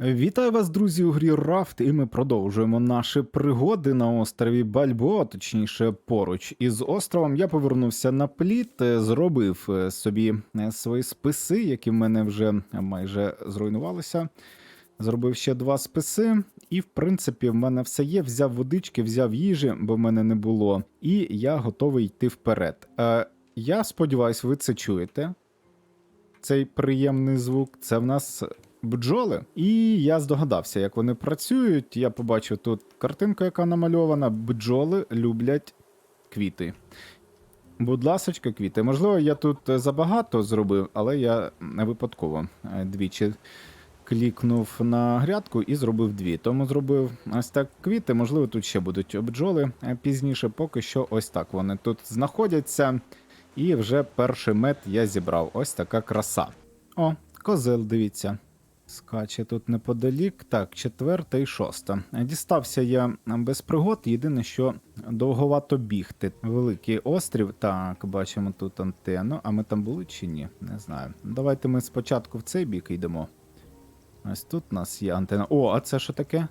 Вітаю вас, друзі, у грі Рафт, і ми продовжуємо наші пригоди на острові Бальбоа, точніше, поруч із островом. Я повернувся на пліт, е, зробив е, собі е, свої списи, які в мене вже майже зруйнувалися. Зробив ще два списи, і в принципі в мене все є. Взяв водички, взяв їжі, бо в мене не було, і я готовий йти вперед. Е, я сподіваюся, ви це чуєте. Цей приємний звук. Це в нас бджоли. І я здогадався, як вони працюють. Я побачив тут картинку, яка намальована. Бджоли люблять квіти. Будь ласочка, квіти. Можливо, я тут е, забагато зробив, але я не випадково е, двічі клікнув на грядку і зробив дві. Тому зробив ось так квіти. Можливо, тут ще будуть бджоли е, пізніше. Поки що ось так вони тут знаходяться. І вже перший мед я зібрав. Ось така краса. О, козел, дивіться. Скаче тут неподалік. Так, четверта і шоста. Дістався я без пригод. Єдине, що довговато бігти. Великий острів. Так, бачимо тут антенну. А ми там були чи ні? Не знаю. Давайте ми спочатку в цей бік йдемо. Ось тут у нас є антенна. О, а це що таке?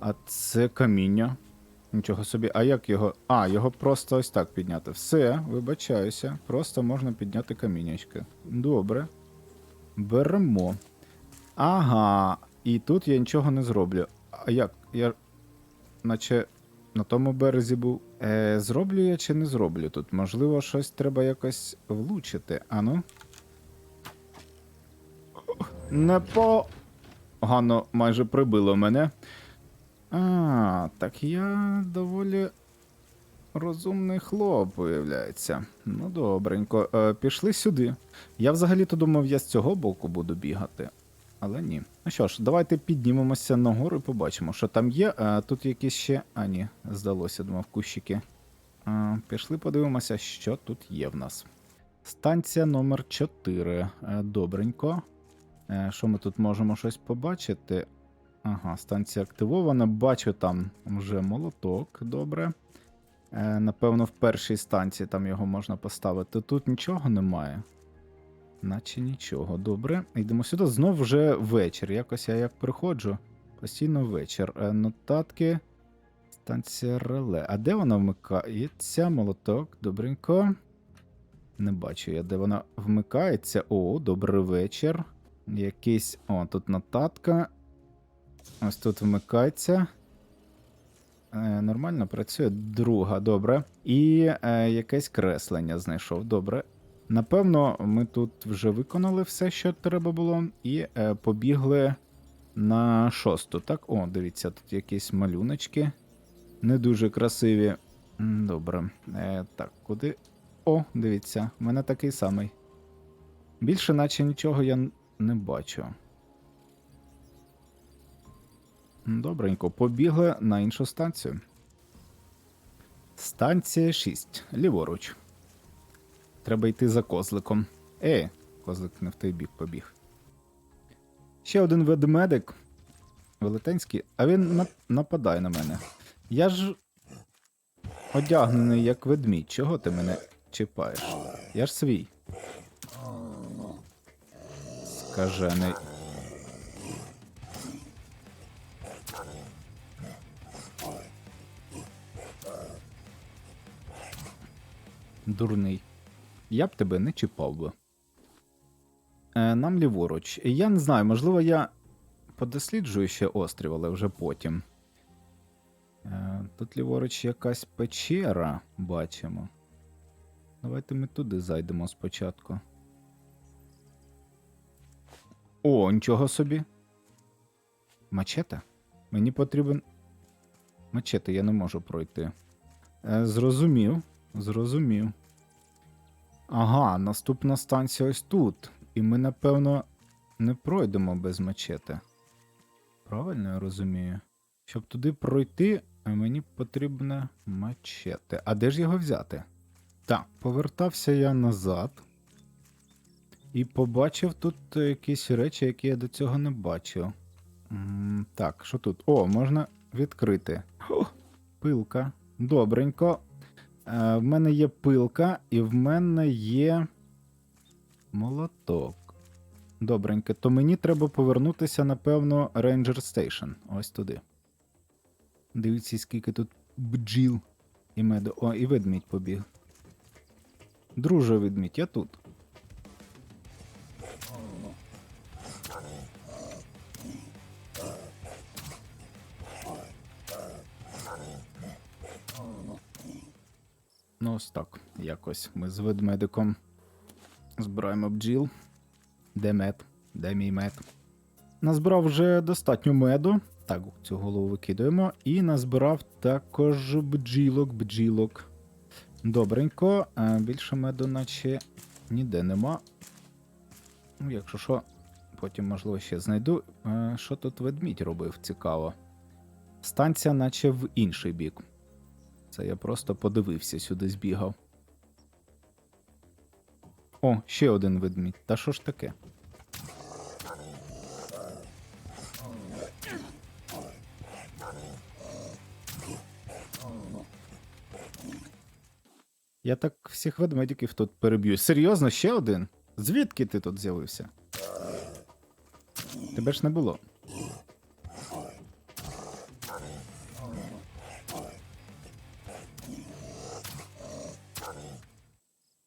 А це каміння. Нічого собі, а як його. А, його просто ось так підняти. Все, вибачаюся. Просто можна підняти камінячки. Добре. Беремо. Ага. І тут я нічого не зроблю. А як? Я. Наче на тому березі був. Е, зроблю я чи не зроблю тут? Можливо, щось треба якось влучити. Ану. Непогано майже прибило мене. А, так я доволі розумний хлоп, виявляється. Ну, добренько. Е, пішли сюди. Я взагалі-то думав, я з цього боку буду бігати. Але ні. Ну що ж, давайте піднімемося нагору і побачимо, що там є. А, тут якісь ще. А, ні, здалося, думав, кущики. А, пішли, подивимося, що тут є в нас. Станція номер 4. Е, добренько. Е, що ми тут можемо щось побачити? Ага, станція активована. Бачу там вже молоток, добре. Е, напевно, в першій станції там його можна поставити. Тут нічого немає. Наче нічого. Добре. Йдемо сюди. Знов вже вечір. Якось я як приходжу. Постійно вечір. Е, нотатки. Станція реле. А де вона вмикається? Молоток, добренько. Не бачу я, де вона вмикається. О, добрий вечір. Якийсь. О, тут нотатка. Ось тут вмикається. Е, нормально працює. Друга, добре. І е, якесь креслення знайшов. Добре. Напевно, ми тут вже виконали все, що треба було, і е, побігли на шосту. Так, о, дивіться, тут якісь малюночки. Не дуже красиві. Добре. Е, так, куди. О, дивіться, в мене такий самий. Більше, наче нічого я не бачу. Добренько, побігли на іншу станцію. Станція 6. Ліворуч. Треба йти за козликом. Ей, козлик не в той бік побіг. Ще один ведмедик. Велетенський, а він на... нападає на мене. Я ж одягнений як ведмідь. Чого ти мене чіпаєш? Я ж свій. Скажений. Дурний. Я б тебе не чіпав би. Е, нам ліворуч. Я не знаю, можливо, я подосліджую ще острів, але вже потім. Е, тут ліворуч якась печера бачимо. Давайте ми туди зайдемо спочатку. О, нічого собі. Мачете? Мені потрібен. Мачете, я не можу пройти. Е, зрозумів. Зрозумів. Ага, наступна станція ось тут. І ми, напевно, не пройдемо без мачете. Правильно я розумію? Щоб туди пройти, е, мені потрібне мачете. А де ж його взяти? Так, повертався я назад. І побачив тут е, якісь речі, які я до цього не бачив. Так, що тут? О, можна відкрити. Пилка. Добренько. Е, в мене є пилка, і в мене є молоток. Добренько, то мені треба повернутися, напевно, Ranger Station. Ось туди. Дивіться, скільки тут бджіл і меду. О, і ведмідь побіг. Друже ведмідь, я тут. Ось так. Якось ми з ведмедиком збираємо бджіл. Де мед? Де мій мед? Назбирав вже достатньо меду. Так, цю голову викидаємо. І назбирав також бджілок, бджілок. Добренько. Більше меду, наче ніде нема. Ну, якщо що, потім, можливо, ще знайду. Е, Що тут ведмідь робив? Цікаво. Станція, наче в інший бік. Це я просто подивився, сюди збігав. О, ще один ведмідь. Та що ж таке? Я так всіх ведмедиків тут переб'ю. Серйозно, ще один? Звідки ти тут з'явився? Тебе ж не було.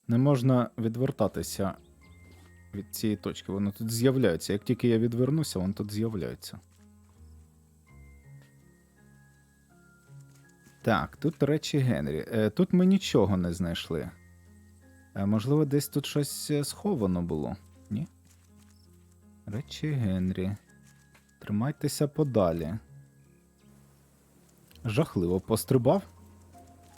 Не можна відвертатися від цієї точки. Воно тут з'являється. Як тільки я відвернуся, воно тут з'являється. Так, тут речі Генрі. Е, Тут ми нічого не знайшли. Е, Можливо, десь тут щось е, сховано було. Ні? Речі Генрі. Тримайтеся подалі. Жахливо пострибав.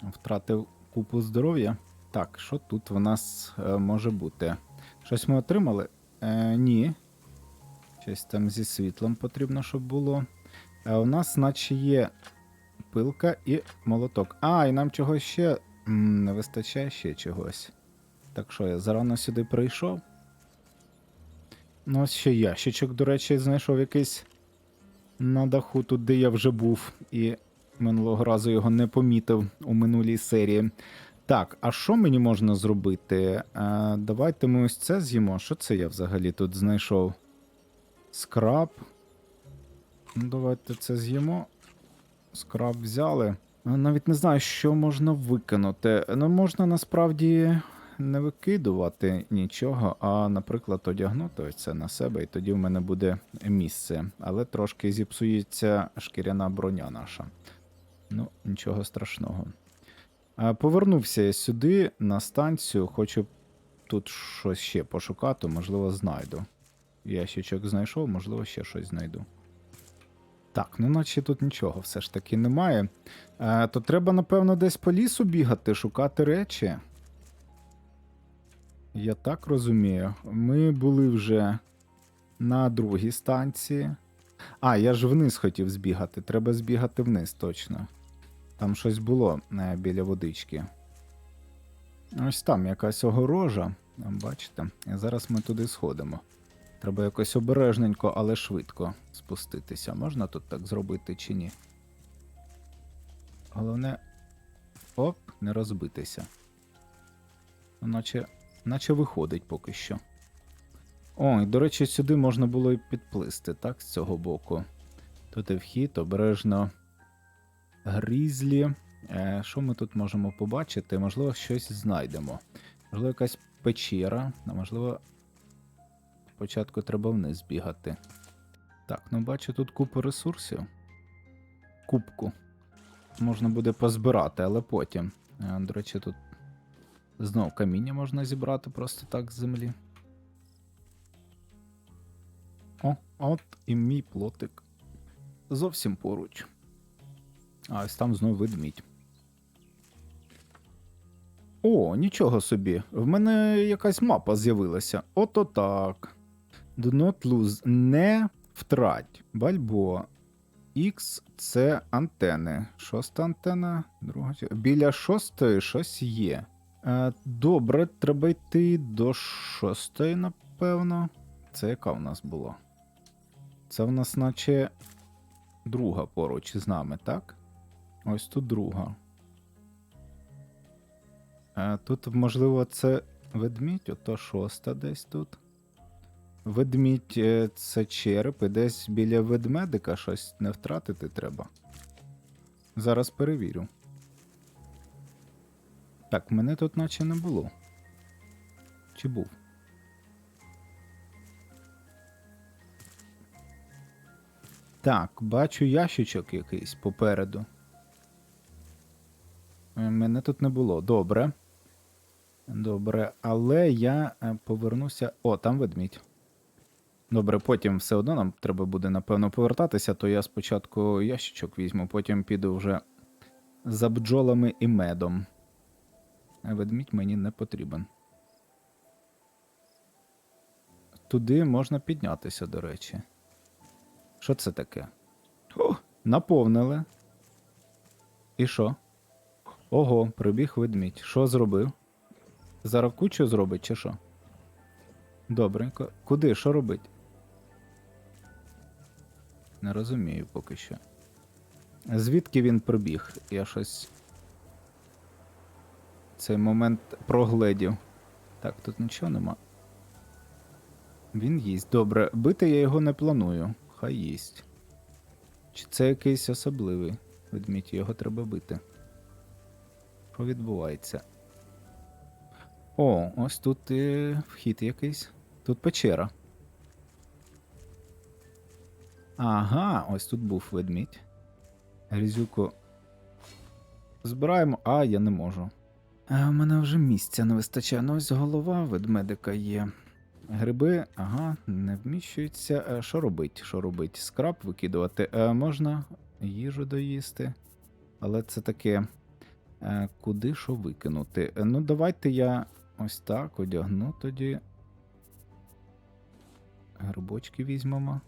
Втратив купу здоров'я. Так, що тут в нас е, може бути? Щось ми отримали? Е, ні. Щось там зі світлом потрібно, щоб було. Е, у нас, наче, є пилка і молоток. А, і нам чогось ще м, не вистачає ще чогось. Так що я зарано сюди прийшов. Ну, ось ще ящичок, до речі, знайшов якийсь на даху, тут, де я вже був, і минулого разу його не помітив у минулій серії. Так, а що мені можна зробити? Е, давайте ми ось це з'їмо. Що це я взагалі тут знайшов? Скраб. Ну, давайте це з'їмо. Скраб взяли. Ну, Навіть не знаю, що можна викинути. Ну, можна насправді не викидувати нічого, а, наприклад, одягнути ось це на себе, і тоді в мене буде місце. Але трошки зіпсується шкіряна броня наша. Ну, нічого страшного. Повернувся я сюди на станцію, хочу тут щось ще пошукати, можливо, знайду. Ящичок знайшов, можливо, ще щось знайду. Так, ну наче тут нічого все ж таки немає. Е, то треба, напевно, десь по лісу бігати, шукати речі. Я так розумію. Ми були вже на другій станції. А, я ж вниз хотів збігати. Треба збігати вниз точно. Там щось було е, біля водички. Ось там якась огорожа. Бачите? Зараз ми туди сходимо. Треба якось обережненько, але швидко спуститися. Можна тут так зробити чи ні? Головне. Оп, не розбитися. Ну, Наче, наче виходить поки що. О, і, до речі, сюди можна було і підплисти, так, з цього боку. Тут і вхід, обережно. Грізлі. Е, що ми тут можемо побачити? Можливо, щось знайдемо. Можливо, якась печера, а можливо, Спочатку треба вниз бігати. Так, ну бачу тут купу ресурсів. Кубку. Можна буде позбирати, але потім. Е, До речі, тут знов каміння можна зібрати просто так з землі. О, от і мій плотик. Зовсім поруч. А ось там знов ведмідь. О, нічого собі. В мене якась мапа з'явилася. Ото так. Do not lose. Не втрать. Бальбо. X це антени. Шоста антена. Друга. Біля шостої щось є. Е, добре, треба йти до шостої, напевно. Це яка в нас була? Це в нас, наче, друга поруч з нами, так? Ось тут друга. Е, Тут, можливо, це ведмідь, ото шоста десь тут. Ведмідь е, це череп, і десь біля ведмедика щось не втратити треба. Зараз перевірю. Так, мене тут наче не було. Чи був? Так, бачу ящичок якийсь попереду. Е, Мене тут не було. Добре. Добре, але я е, повернуся. О, там ведмідь. Добре, потім все одно нам треба буде, напевно, повертатися, то я спочатку ящичок візьму, потім піду вже за бджолами і медом. Ведмідь мені не потрібен. Туди можна піднятися, до речі. Що це таке? О, наповнили. І що? Ого, прибіг ведмідь. Що зробив? Зараз кучу зробить чи що? Добренько. Куди? Що робить? Не розумію поки що. Звідки він прибіг? Я щось. Цей момент прогледів. Так, тут нічого нема. Він їсть. Добре, бити я його не планую. Хай їсть. Чи це якийсь особливий ведмідь, його треба бити. Що відбувається? О, ось тут і вхід якийсь. Тут печера. Ага, ось тут був ведмідь. Грізюку. Збираємо. А, я не можу. А в мене вже місця не вистачає. Ну ось голова ведмедика є. Гриби, ага, не вміщуються. Е, Що робить? Що робить? Скраб викидувати. Е, можна їжу доїсти. Але це таке. Е, куди що викинути? Е, ну, давайте я ось так одягну тоді. Грибочки візьмемо.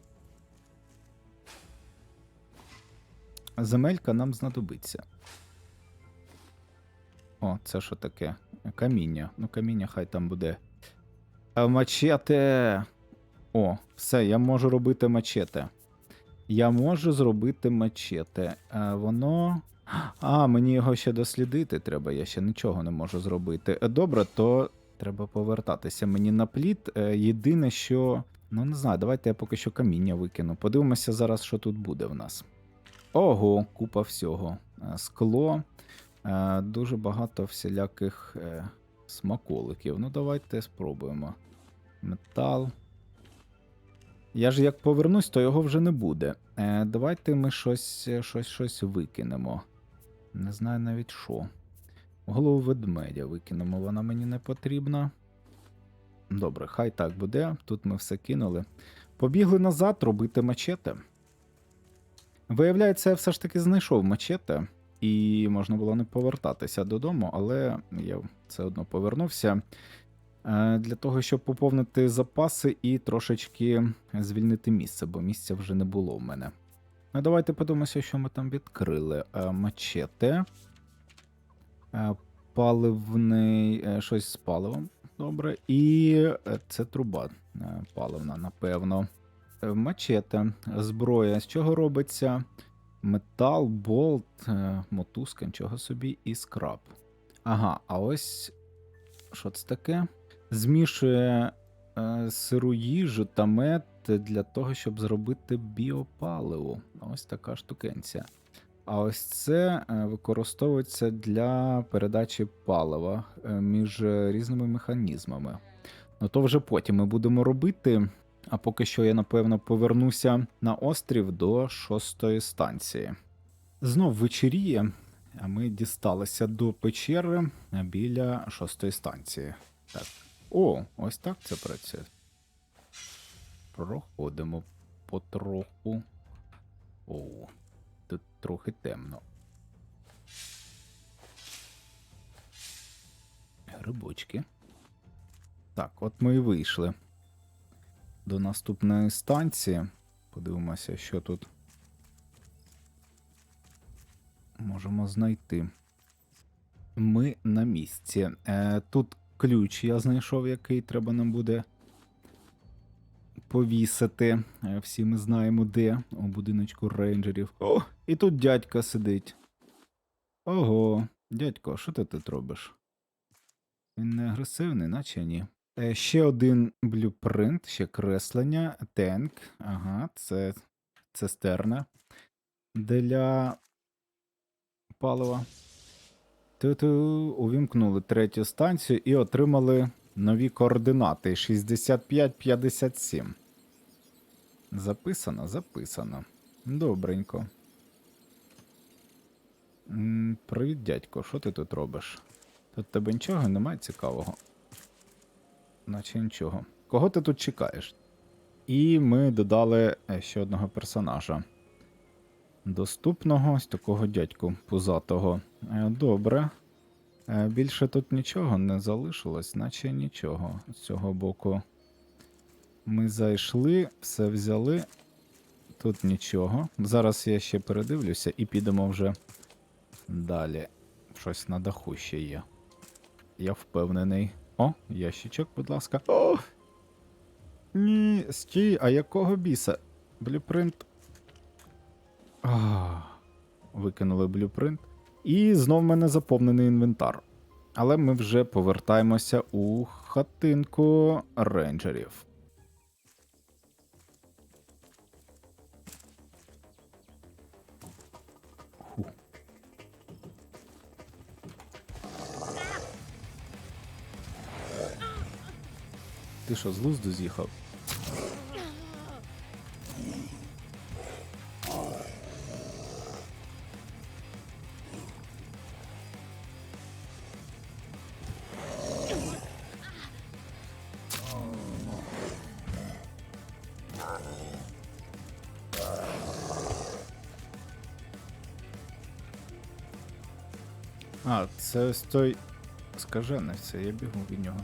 Земелька нам знадобиться. О, це що таке? Каміння. Ну, каміння хай там буде. Мачете. О, все, я можу робити мачете. Я можу зробити мачете. Воно. А, мені його ще дослідити треба, я ще нічого не можу зробити. Е, Добре, то треба повертатися мені на пліт. Е, Єдине, що. Ну, не знаю, давайте я поки що каміння викину. Подивимося зараз, що тут буде в нас. Ого, купа всього. Е, Скло, дуже багато всіляких смаколиків. Ну, давайте спробуємо. Метал. Я ж як повернусь, то його вже не буде. Давайте ми щось, щось, щось викинемо. Не знаю навіть що. Голову ведмедя викинемо, вона мені не потрібна. Добре, хай так буде. Тут ми все кинули. Побігли назад робити мачете. Виявляється, я все ж таки знайшов мачете, і можна було не повертатися додому, але я все одно повернувся е, для того, щоб поповнити запаси і трошечки звільнити місце, бо місця вже не було в мене. Ну, давайте подивимося, що ми там відкрили. Е, Мачете. Е, Паливний. е, Щось з паливом. Добре. І це труба паливна, напевно. Мачете, зброя. З чого робиться? Метал, болт, мотузка, нічого собі, і скраб. Ага, а ось. Що це таке? Змішує е, сиру їжу та мед для того, щоб зробити біопаливо. Ось така штукенція. А ось це е, використовується для передачі палива е, між різними механізмами. Ну то вже потім ми будемо робити. А поки що я, напевно, повернуся на острів до шостої станції. Знов вечеріє, а ми дісталися до печери біля шостої станції. Так. О, ось так це працює. Проходимо потроху. О, тут трохи темно. Грибочки. Так, от ми і вийшли до наступної станції. Подивимося, що тут можемо знайти. Ми на місці. Е, тут ключ я знайшов, який треба нам буде повісити. Е, всі ми знаємо, де. У будиночку рейнджерів. О, і тут дядька сидить. Ого, дядько, що ти тут робиш? Він не агресивний, наче ні. Е, Ще один блюпринт, ще креслення, тенк. Ага, це цистерна для палива. Ту-ту, увімкнули третю станцію і отримали нові координати 65-57. Записано, записано. Добренько. Привіт, дядько, що ти тут робиш? Тут тебе нічого немає цікавого. Наче нічого. Кого ти тут чекаєш? І ми додали е, ще одного персонажа. Доступного ось такого дядьку пузатого. Е, Добре. Е, Більше тут нічого не залишилось, наче нічого з цього боку. Ми зайшли, все взяли. Тут нічого. Зараз я ще передивлюся і підемо вже далі. Щось на даху ще є. Я впевнений. О, ящичок, будь ласка. О! Ні, стій, а якого біса? Блюпринт. Викинули блюпринт. І знов в мене заповнений інвентар. Але ми вже повертаємося у хатинку рейнджерів. Ти що, з лузду з'їхав? А, це ось той скажений, це я бігу від нього.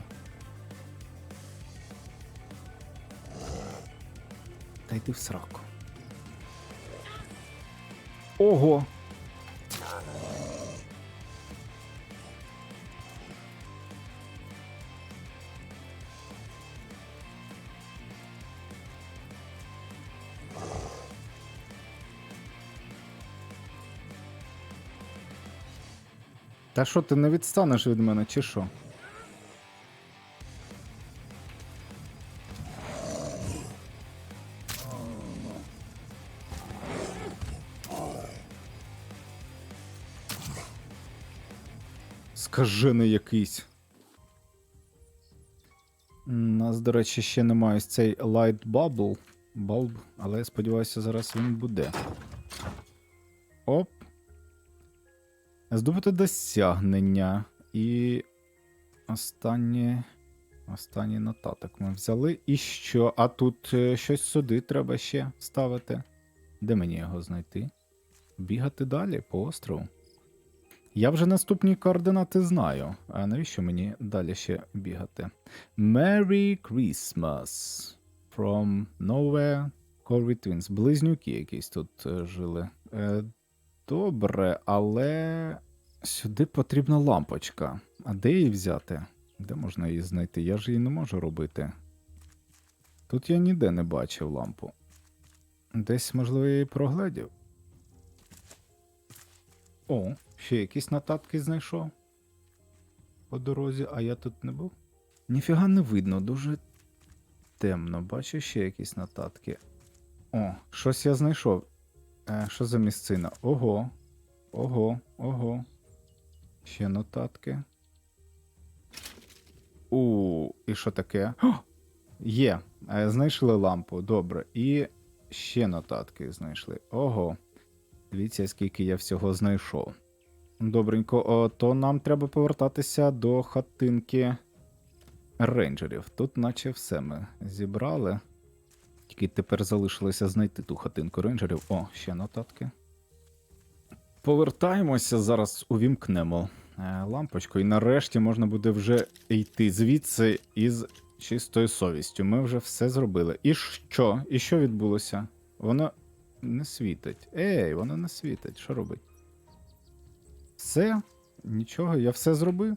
Та йди в сраку. Ого! Та що, ти не відстанеш від мене, чи що? Скажений якийсь. У нас, до речі, ще немає ось цей Light Bubble. Bulb, але я сподіваюся, зараз він буде. Оп. Здобути досягнення. І останнє. Останній нотаток ми взяли. І що? А тут е, щось сюди треба ще ставити. Де мені його знайти? Бігати далі по острову. Я вже наступні координати знаю. А навіщо мені далі ще бігати? Merry Christmas from Nowhere Corey Twins. Близнюки якісь тут е, жили. Е, добре, але сюди потрібна лампочка. А де її взяти? Де можна її знайти? Я ж її не можу робити. Тут я ніде не бачив лампу. Десь, можливо, я її прогледів. О, ще якісь нотатки знайшов по дорозі, а я тут не був. Ніфіга не видно, дуже темно. Бачу ще якісь нотатки. О, щось я знайшов. Е, що за місцина? Ого. Ого, ого. Ще нотатки. У, і що таке? О, є. Е, знайшли лампу, добре. І ще нотатки знайшли. Ого. Дивіться, скільки я всього знайшов. Добренько, о, то нам треба повертатися до хатинки рейнджерів. Тут, наче все ми зібрали. Тільки тепер залишилося знайти ту хатинку рейнджерів. О, ще нотатки. Повертаємося, зараз увімкнемо е, лампочку, і нарешті можна буде вже йти звідси із чистою совістю. Ми вже все зробили. І що? І що відбулося? Воно не світить. Ей, воно не світить. Що робить? Все? Нічого, я все зробив.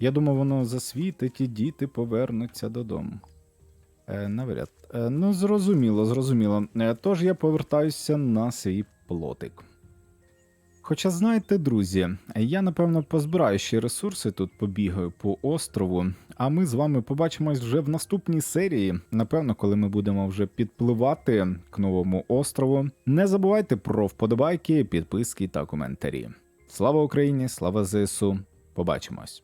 Я думав, воно засвітить і діти повернуться додому. Е, навряд. Е, ну, зрозуміло, зрозуміло. Е, тож я повертаюся на свій плотик. Хоча знаєте, друзі, я напевно позбираю ще ресурси тут побігаю по острову. А ми з вами побачимось вже в наступній серії. Напевно, коли ми будемо вже підпливати к новому острову. Не забувайте про вподобайки, підписки та коментарі. Слава Україні! Слава ЗСУ! Побачимось!